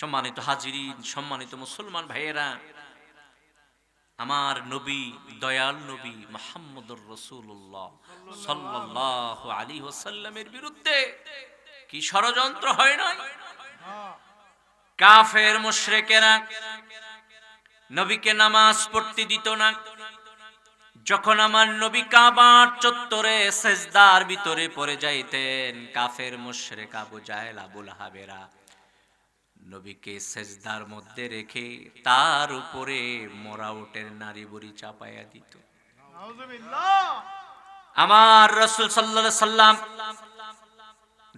সম্মানিত হাজিরিন, সম্মানিত মুসলমান ভাইয়েরা, আমার নবী, দয়াল নবী মোহাম্মদুর রসুল্লাহ সাল্লাহ আলী ওসাল্লামের বিরুদ্ধে কি ষড়যন্ত্র হয় নয় কাফের মুশরেকেরা নবীকে নামাজ পড়তে দিত না। যখন আমার নবী কাবার চত্বরে সেজদার ভিতরে পড়ে যাইতেন, কাফের মুশরেক আবু জাহেল, আবুল হাবেরা নবীকে সেজদার মধ্যে রেখে তার উপরে মরা উটের নারী বুড়ি চাপাইয়া দিত। আমার রসুল সাল্লা সাল্লাম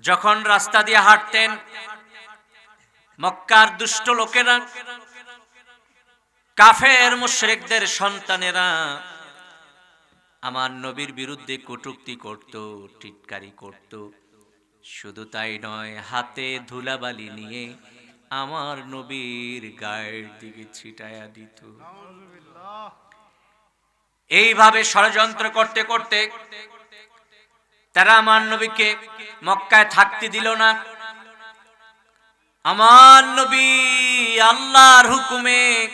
যখন রাস্তা দিয়ে হাঁটতেন, মক্কার দুষ্ট লোকেরা, কাফের মুশরিকদের সন্তানেরা আমার নবীর বিরুদ্ধে কটুক্তি করত, টিটকারি করত। শুধু তাই নয়, হাতে ধুলাবালি নিয়ে আমার নবীর গায়ের দিকে ছিটায়া দিত। এইভাবে ষড়যন্ত্র করতে করতে তারা আমার নবীকে মক্কায় থাকতে দিল না। আমার নবী আল্লাহর হুকুমে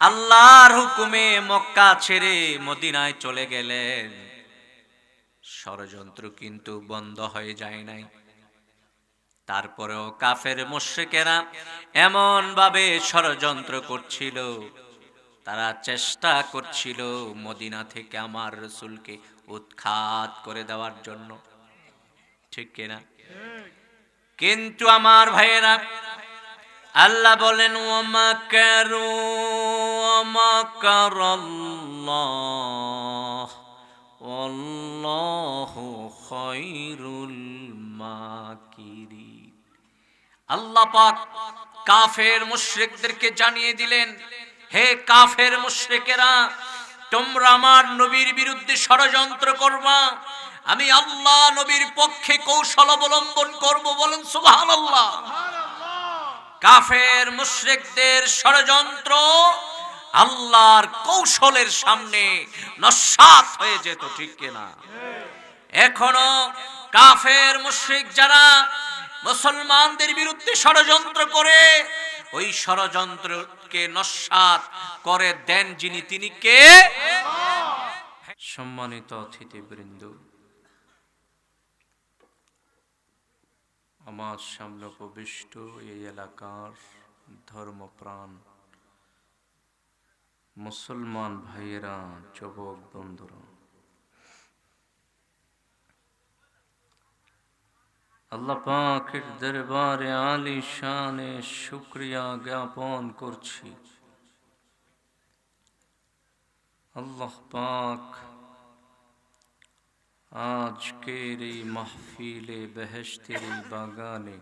আল্লাহর হুকুমে মক্কা ছেড়ে মদিনায় চলে গেলেন। ষড়যন্ত্র কিন্তু বন্ধ হয়ে যায় নাই। তারপরেও কাফের মুশ্রিকেরা এমন ভাবে ষড়যন্ত্র করছিল। তারা চেষ্টা করছিল মদিনা থেকে আমার রসুলকে উৎখাত করে দেওয়ার জন্য। ঠিক কিনা কিন্তু আমার ভাইয়েরা, আল্লাহ বলেন, ওমা কারু, ওমা কারাল্লাহ আল্লাহু খায়রুল মাকিরিন। আল্লাহ পাক কাফের মুশরিকদেরকে জানিয়ে দিলেন, হে কাফের মুশরিকেরা, তোমরা আমার নবীর বিরুদ্ধে ষড়যন্ত্র করবা। আমি আল্লাহ নবীর পক্ষে কৌশল অবলম্বন করব বলেন সুবহানাল্লাহ। কাফের মুশরিকদের ষড়যন্ত্র আল্লাহর কৌশলের সামনে নস্বাত হয়ে যেত, ঠিক কিনা? এখনও কাফের, মুশরিক যারা মুসলমানদের বিরুদ্ধে ষড়যন্ত্র করে, ওই ষড়যন্ত্রকে নস্বাত করে দেন যিনি, তিনি কে? সম্মানিত অতিথিবৃন্দ, আমার সামনে উপবিষ্ট এই এলাকার ধর্মপ্রাণ মুসলমান ভাইয়েরা, যুবক বন্ধুরা আল্লাহ পাকের দরবারে আলী শানে শুক্রিয়া জ্ঞাপন করছি। আল্লাহ পাক আজকের এই মাহফিলে বেহেশতের এই বাগানে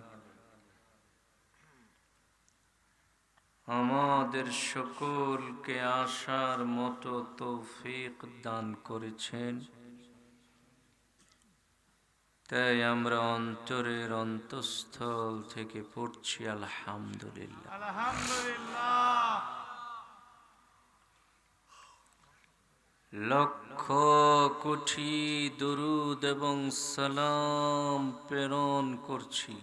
আমাদের সকলকে আসার মতো তৌফিক দান করেছেন। তাই আমরা অন্তরের অন্তঃস্থল থেকে পড়ছি আলহামদুলিল্লাহ। আলহামদুলিল্লাহ। লক্ষ কোটি দরুদ এবং সালাম প্রেরণ করছি।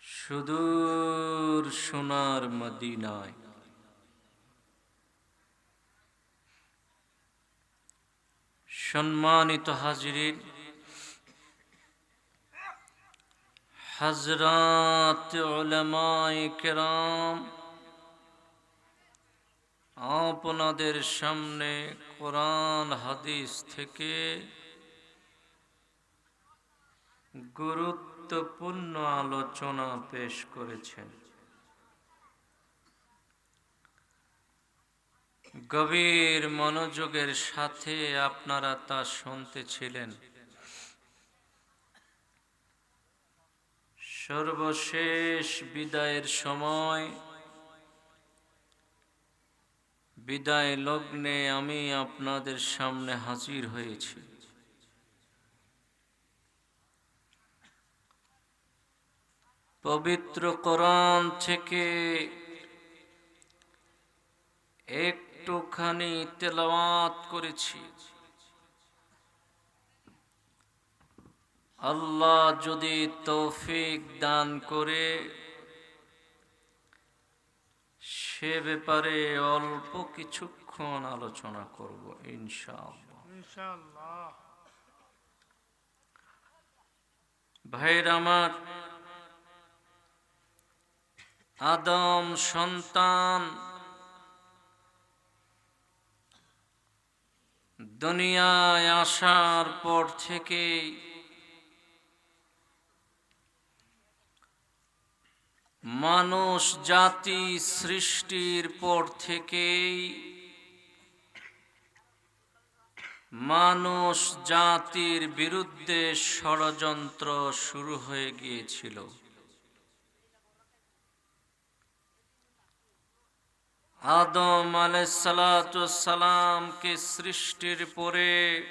সুদূর সোনার মদিনায়। সম্মানিত হাজিরিন হজরত কেরাম আপনাদের সামনে কোরআন হাদিস থেকে গুরুত্বপূর্ণ আলোচনা পেশ করেছেন। গভীর মনোযোগের সাথে আপনারা তা শুনতেছিলেন। সর্বশেষ বিদায়ের সময়, বিদায় লগ্নে আমি আপনাদের সামনে হাজির হয়েছি। পবিত্র কোরআন থেকে একটুখানি তেলাওয়াত করেছি। আল্লাহ যদি তৌফিক দান করে সে ব্যাপারে অল্প কিছুক্ষণ আলোচনা করব ইনশাআল্লাহ। ভাইয়ের আমার আদম সন্তান দুনিয়ায় আসার পর থেকে মানুষ জাতি সৃষ্টির পর থেকেই মানুষ জাতির বিরুদ্ধে ষড়যন্ত্র শুরু হয়ে গিয়েছিল। আদম আলাইসালামকে সৃষ্টির পরে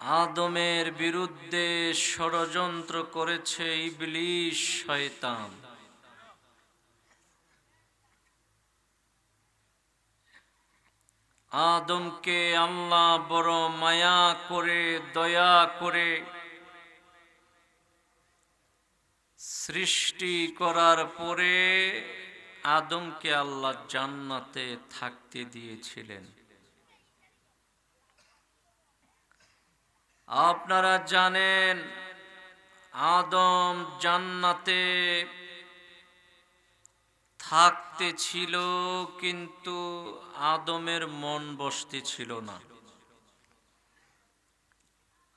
আদমের বিরুদ্ধে ষড়যন্ত্র করেছে ইবলিশ শয়তান। আদমকে আল্লাহ বড় মায়া করে, দয়া করে সৃষ্টি করার পরে আদমকে আল্লাহ জান্নাতে থাকতে দিয়েছিলেন। আপনারা জানেন, আদম জান্নাতে থাকতে ছিল, কিন্তু আদমের মন বসতে ছিল না।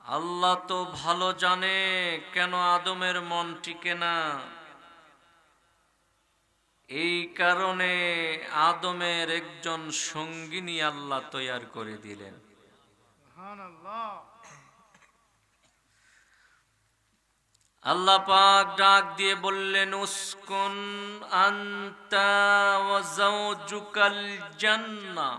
আল্লাহ তো ভালো জানে কেন আদমের মন টিকে না। এই কারণে আদমের একজন সঙ্গিনী আল্লাহ তৈয়ার করে দিলেন সুবহানাল্লাহ আল্লাহ পাক ডাক দিয়ে বললেন উসকুন আন্তা ওয়া যাওজুকাল জান্নাহ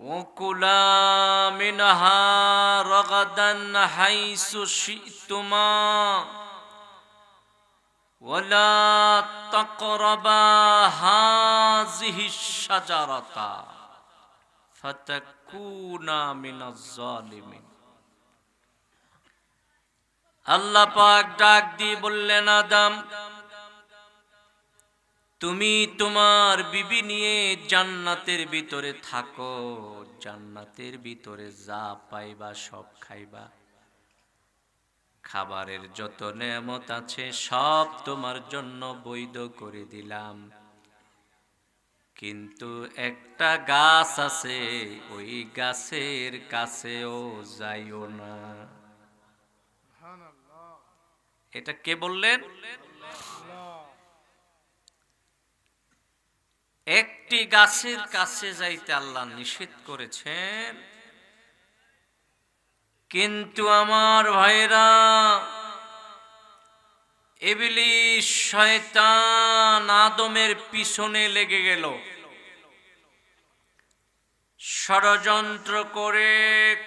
وكلا منها رغدا حيث شئتما ولا تقربا هذه الشجرة فتكونا من الظالمين আল্লাহ পাক ডাক দিয়ে বললেন আদম তুমি তোমার বিবি নিয়ে জান্নাতের ভিতরে থাকো জান্নাতের ভিতরে যা পাইবা সব খাইবা খাবারের যত নেমত আছে, সব তোমার জন্য বৈধ করে দিলাম। কিন্তু একটা গাছ আছে, ওই গাছের কাছেও যাইও না। এটা কে বললেন? একটি গাছের কাছে যাইতে আল্লাহ নিষেধ করেছেন। কিন্তু আমার ভাইরা, এবিলিশ শয়তান আদমের পিছনে লেগে গেল। ষড়যন্ত্র করে,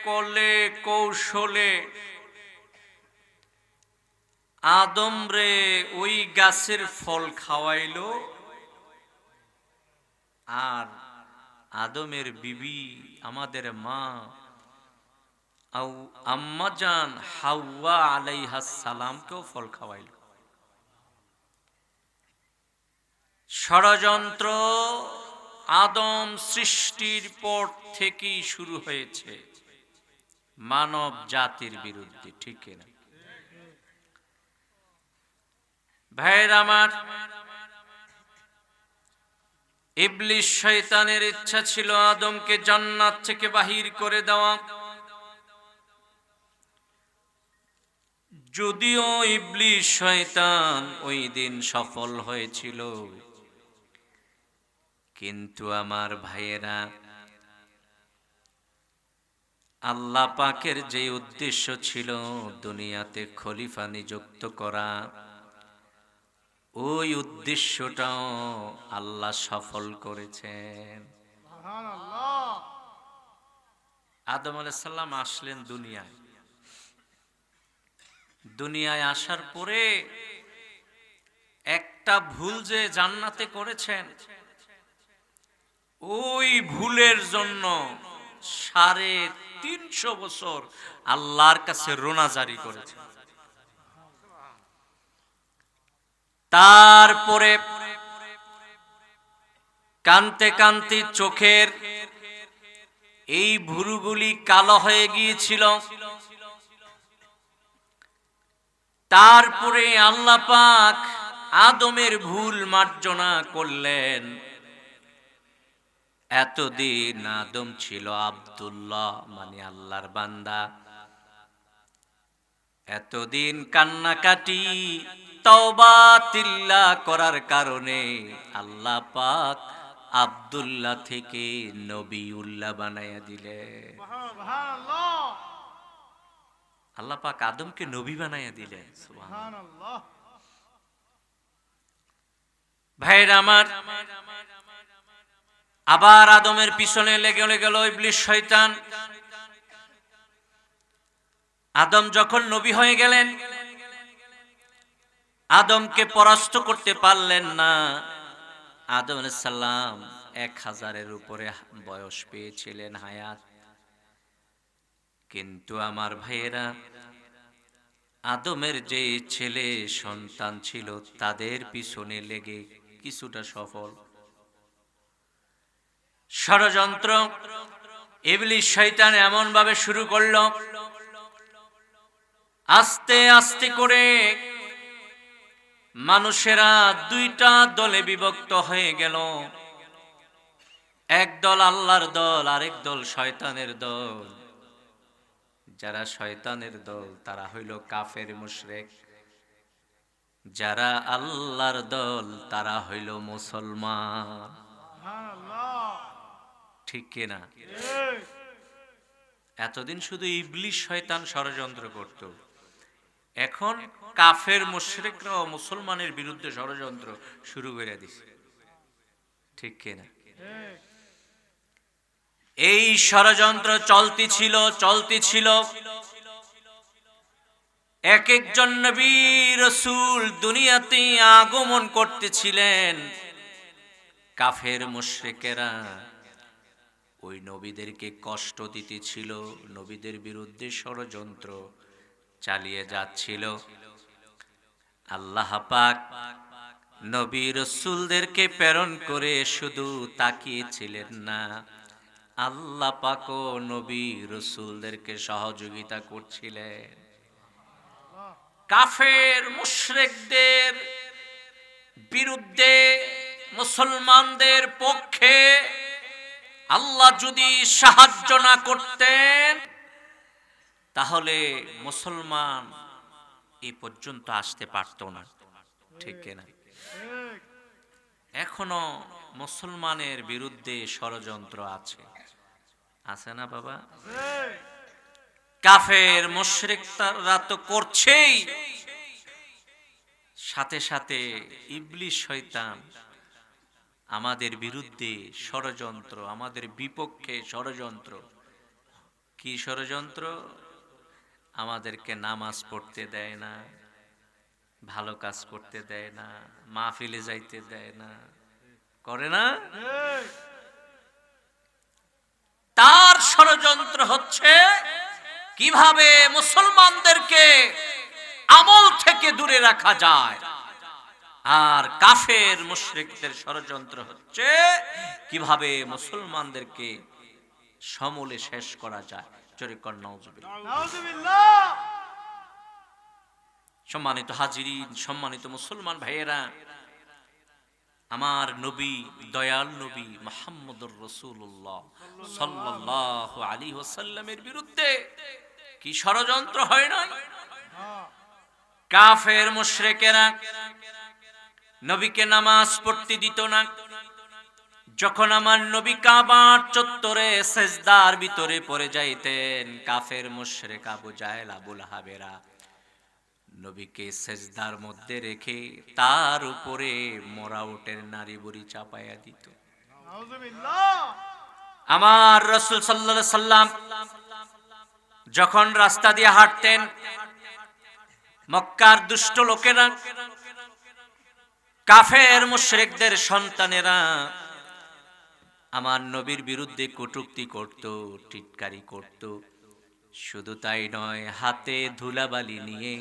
কলে, কৌশলে আদম রে ওই গাছের ফল খাওয়াইল। আর আদমের বিবি আমাদের মা আম্মাজান হাওয়া আলাইহা সালামকেও ফল খাওয়াইল। ষড়যন্ত্র আদম সৃষ্টির পর থেকেই শুরু হয়েছে মানব জাতির বিরুদ্ধে, ঠিক না? ভাইয়ের আমার ইবলিশ শয়তানের ইচ্ছা ছিল আদমকে জান্নাত থেকে বাহির করে দেওয়া। যদিও ইবলিশ শয়তান ওই দিন সফল হয়েছিল। কিন্তু আমার ভাইয়েরা আল্লাহ পাকের যে উদ্দেশ্য ছিল দুনিয়াতে খলিফা নিযুক্ত করা ওই উদ্দেশ্যটাও আল্লাহ সফল করেছেন। আদম আলাইসাল্লাম আসলেন দুনিয়ায়। দুনিয়ায় আসার পরে একটা ভুল যে জান্নাতে করেছেন, ওই ভুলের জন্য সাড়ে তিনশো বছর আল্লাহর কাছে রোনা জারি করেছে তারপরে কানতে কানতে চোখের এই ভুরুগুলি কালো হয়ে গিয়েছিল। তারপরে আল্লাহ পাক আদমের ভুল মার্জনা করলেন। এতদিন আদম ছিল আব্দুল্লাহ মানে আল্লাহর বান্দা। এতদিন কান্নাকাটি, তওবা, তিল্লা করার কারণে আল্লাহ পাক আব্দুল্লাহ থেকে নবিউল্লাহ বানাইয়া দিলে আল্লাহ পাক আদমকে নবী বানাইয়া দিলেন ভাইয়ের আমার, আবার আদমের পিছনে লেগে গেল ইবলিশ শয়তান। আদম যখন নবী হয়ে গেলেন, আদমকে পরাস্ত করতে পারলেন না। আদম সাল্লাম এক হাজারের উপরে বয়স পেয়েছিলেন, হায়াত। কিন্তু আমার ভাইয়েরা, আদমের যে ছেলে সন্তান ছিল, তাদের পিছনে লেগে কিছুটা সফল। ষড়যন্ত্র ইবলিশ শয়তান এমন ভাবে শুরু করল, আস্তে আস্তে করে মানুষেরা দুইটা দলে বিভক্ত হয়ে গেল। এক দল আল্লাহর দল, আরেক দল শয়তানের দল। যারা শয়তানের দল, তারা হইল কাফের মুশরেক। যারা আল্লাহর দল, তারা হইল মুসলমান। ঠিক কিনা এতদিন শুধু ইবলিশ শয়তান ষড়যন্ত্র করত। এখন কাফের মুশরিকরাও মুসলমানের বিরুদ্ধে ষড়যন্ত্র শুরু করে দিছে। ঠিক কিনা এই ষড়যন্ত্র চলতি ছিল চলতি ছিল। এক একজন নবী রসুল দুনিয়াতে আগমন করতেছিলেন। কাফের মুশরিকেরা ওই নবীদেরকে কষ্ট দিতেছিল, নবীদের বিরুদ্ধে ষড়যন্ত্র চালিয়ে যাচ্ছিল। আল্লাহ পাক নবী রসুলদেরকে প্রেরণ করে শুধু তাকিয়েছিলেন না আল্লাহ পাকও নবী রসুলদেরকে সহযোগিতা করছিলেন। কাফের, মুশরিকদের বিরুদ্ধে, মুসলমানদের পক্ষে আল্লাহ যদি সাহায্য না করতেন, তাহলে মুসলমান এ পর্যন্ত আসতে পারত না। ঠিক ঠিক এখনও মুসলমানের বিরুদ্ধে ষড়যন্ত্র আছে। আছে না বাবা? কাফের মুশরিকরা তো করছেই। সাথে সাথে ইবলিশ শয়তান আমাদের বিরুদ্ধে ষড়যন্ত্র, আমাদের বিপক্ষে ষড়যন্ত্র। কি ষড়যন্ত্র? আমাদেরকে নামাজ পড়তে দেয় না, ভালো কাজ করতে দেয় না, মাহফিলে যাইতে দেয় না। করে না? তার ষড়যন্ত্র হচ্ছে কীভাবে মুসলমানদেরকে আমল থেকে দূরে রাখা যায়। আর কাফের মুশরিকদের ষড়যন্ত্র হচ্ছে কীভাবে মুসলমানদেরকে সমূলে শেষ করা যায়। সম্মানিত হাজিরিন সম্মানিত মুসলমান ভাইয়েরা আমার নবী, দয়াল নবী মোহাম্মদুর রসুল্লাহ সাল্লাহ আলী ওসাল্লামের বিরুদ্ধে কি ষড়যন্ত্র হয় না হ্যাঁ কাফের, মুশরেকেরা নবীকে নামাজ পড়তে দিত না। যখন আমার নবী কাবার চত্বরে সেজদার ভিতরে পড়ে যাইতেন, কাফের, মুশরেক আবু জাহেল, আবুল হাবেরা নবীকে সেজদার মধ্যে রেখে তার উপরে মোরা উটের নারী বুড়ি চাপাইয়া দিত। আমার রসুল সাল্লাহ সাল্লাম যখন রাস্তা দিয়ে হাঁটতেন, মক্কার দুষ্ট লোকেরা, কাফের মুশরিকদের সন্তানেরা আমার নবীর বিরুদ্ধে কটূক্তি করত, টিটকারি করত। শুধু তাই নয়, হাতে ধুলাবালি নিয়ে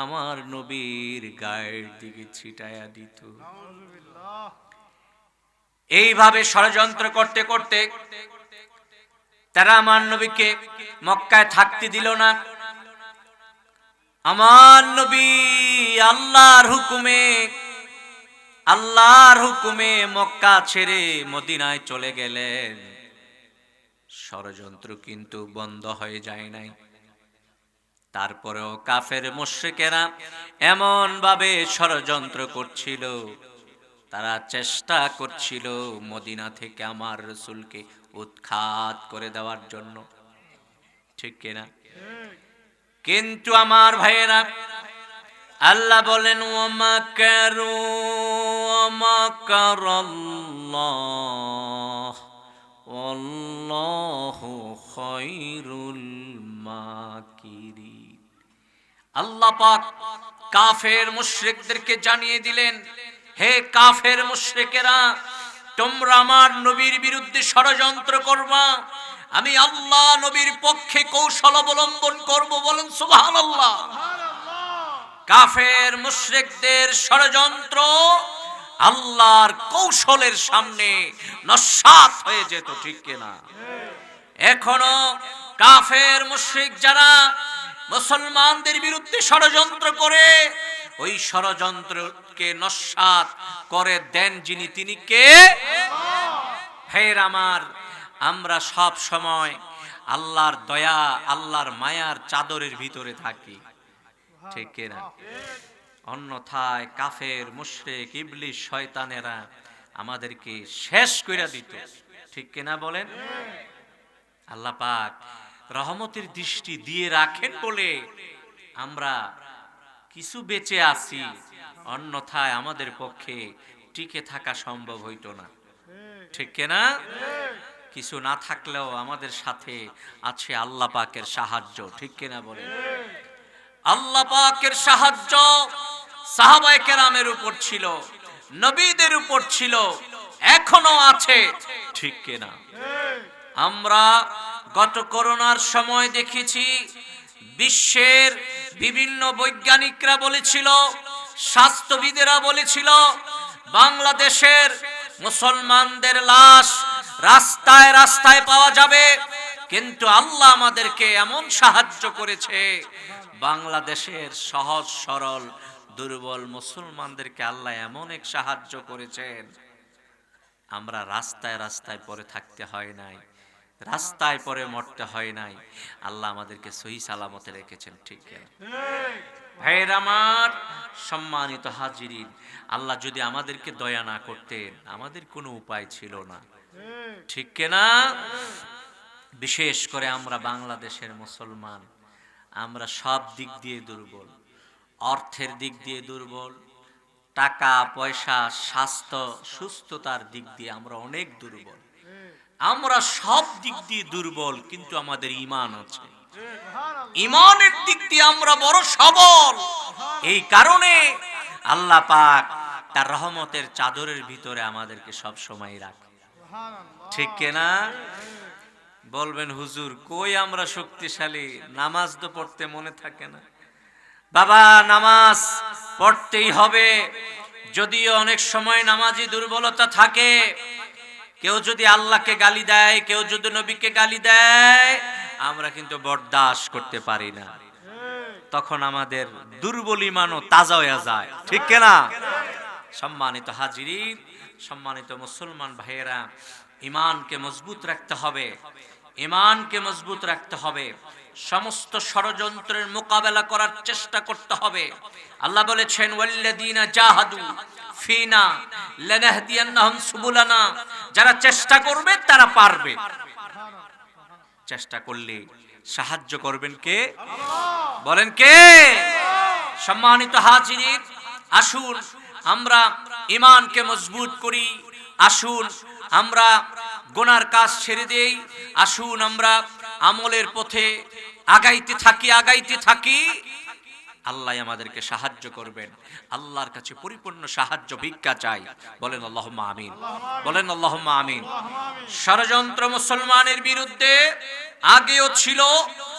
আমার নবীর গায়ের দিকে ছিটায়া দিত। এইভাবে ষড়যন্ত্র করতে করতে তারা আমার নবীকে মক্কায় থাকতে দিল না। আমার নবী আল্লাহর হুকুমে আল্লাহর হুকুমে মক্কা ছেড়ে মদিনায় চলে গেলেন। ষড়যন্ত্র কিন্তু বন্ধ হয়ে যায় নাই। তারপরেও কাফের মুশ্রিকেরা এমন ভাবে ষড়যন্ত্র করছিল। তারা চেষ্টা করছিল মদিনা থেকে আমার রসুলকে উৎখাত করে দেওয়ার জন্য। ঠিক কিনা? কিন্তু আমার ভাইয়েরা, আল্লাহ বলেন, ওমা কারু, ওমা কারাল্লাহ আল্লাহু খায়রুল মাকিরিন। আল্লাহ পাক কাফের মুশরিকদেরকে জানিয়ে দিলেন, হে কাফের মুশরিকেরা, তোমরা আমার নবীর বিরুদ্ধে ষড়যন্ত্র করবা। আমি আল্লাহ নবীর পক্ষে কৌশল অবলম্বন করব। বলেন, সুবহানাল্লাহ। কাফের মুশরিকদের ষড়যন্ত্র আল্লাহর কৌশলের সামনে নস্বাত হয়ে যেত, ঠিক কিনা? এখনও কাফের মুশরিক যারা মুসলমানদের বিরুদ্ধে ষড়যন্ত্র করে, ওই ষড়যন্ত্রকে নস্বাত করে দেন যিনি, তিনি কে? ফের আমার, আমরা সব সময় আল্লাহর দয়া, আল্লাহর মায়ার চাদরের ভিতরে থাকি। ঠিক কিনা অন্যথায় কাফের, মুশরিক ইবলিশ শয়তানেরা আমাদেরকে শেষ কইরা দিত। ঠিক কিনা বলেন? আল্লাহ পাক রহমতের দৃষ্টি দিয়ে রাখেন বলে আমরা কিছু বেঁচে আছি, অন্যথায় আমাদের পক্ষে টিকে থাকা সম্ভব হইতো না। ঠিক কেনা কিছু না থাকলেও আমাদের সাথে আছে আল্লাহ পাকের সাহায্য, ঠিক কিনা বলেন? আল্লাহ পাকের সাহায্য সাহাবায়ে কেরামের উপর ছিল, নবীদের উপর ছিল, এখনও আছে, ঠিক কিনা আমরা গত করোনার সময় দেখেছি বিশ্বের বিভিন্ন বৈজ্ঞানিকরা বলেছিল, স্বাস্থ্যবিদেরা বলেছিল, বাংলাদেশের মুসলমানদের লাশ রাস্তায় রাস্তায় পাওয়া যাবে, কিন্তু আল্লাহ আমাদেরকে এমন সাহায্য করেছে, বাংলাদেশের সহজ, সরল, দুর্বল মুসলমানদেরকে আল্লাহ এমন এক সাহায্য করেছেন, আমরা রাস্তায় রাস্তায় পরে থাকতে হয় নাই। রাস্তায় পরে মরতে হয় নাই। আল্লাহ আমাদেরকে সহি সালামতে রেখেছেন, ঠিক? ভাইয়ের আমার সম্মানিত হাজিরিন, আল্লাহ যদি আমাদেরকে দয়া না করতেন, আমাদের কোনো উপায় ছিল না। ঠিক কিনা বিশেষ করে আমরা বাংলাদেশের মুসলমান, আমরা সব দিক দিয়ে দুর্বল, অর্থের দিক দিয়ে দুর্বল, টাকা, পয়সা, স্বাস্থ্য, সুস্থতার দিক দিয়ে আমরা অনেক দুর্বল। আমরা সব দিক দিয়ে দুর্বল, কিন্তু আমাদের ইমান আছে। ইমানের দিক দিয়ে আমরা বড় সবল। এই কারণে আল্লাহ পাক তার রহমতের চাদরের ভিতরে আমাদেরকে সব সময় রাখে। ঠিক কিনা বলবেন, হুজুর, কই আমরা শক্তিশালী? নামাজ তো পড়তে মনে থাকে না। বাবা, নামাজ পড়তেই হবে। যদিও অনেক সময় নামাজি দুর্বলতা থাকে কেউ যদি আল্লাহকে গালি দেয়, কেউ যদি নবীকে গালি দেয়, আমরা কিন্তু বরদাস্ত করতে পারি না। তখন আমাদের দুর্বল ইমানও তাজা হয়ে যায়। ঠিক কেনা? সম্মানিত হাজিরি সম্মানিত মুসলমান ভাইয়েরা ইমানকে মজবুত রাখতে হবে। ইমানকে মজবুত রাখতে হবে। সমস্ত ষড়যন্ত্রের মোকাবেলা করার চেষ্টা করতে হবে। আল্লাহ বলেছেন, ওয়াল্লাযীনা জাহাদু ফিনা লানাহদিয়ান্নাহুম সুবুলানা। যারা চেষ্টা করবে, তারা পারবে। চেষ্টা করলে সাহায্য করবেন কে? বলেন কে? সম্মানিত হাজির আসুন, আমরা ইমানকে মজবুত করি। আসুন, আমরা গোনার কাজ ছেড়ে দেই। আসুন, আমরা আমলের পথে আগাইতে থাকি আগাইতে থাকি। আল্লাহ আমাদেরকে সাহায্য করবেন। আল্লাহর কাছে পরিপূর্ণ সাহায্য, ভিক্ষা চাই। বলেন আল্লাহ আমিন। বলেন আল্লাহ আমিন। ষড়যন্ত্র মুসলমানের বিরুদ্ধে আগেও ছিল,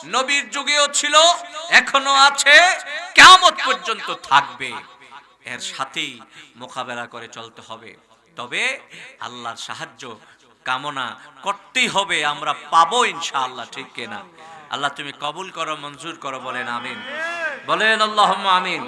নবীর যুগেও ছিল, এখনও আছে কেমন পর্যন্ত থাকবে। এর সাথেই মোকাবেলা করে চলতে হবে। তবে আল্লাহর সাহায্য কামনা করতেই হবে, আমরা পাবো ইনশাআল্লাহ, ঠিক কেনা? আল্লাহ তুমি কবুল করো, মঞ্জুর করো, বলেন আমিন। বলেন আল্লাহ আমিন।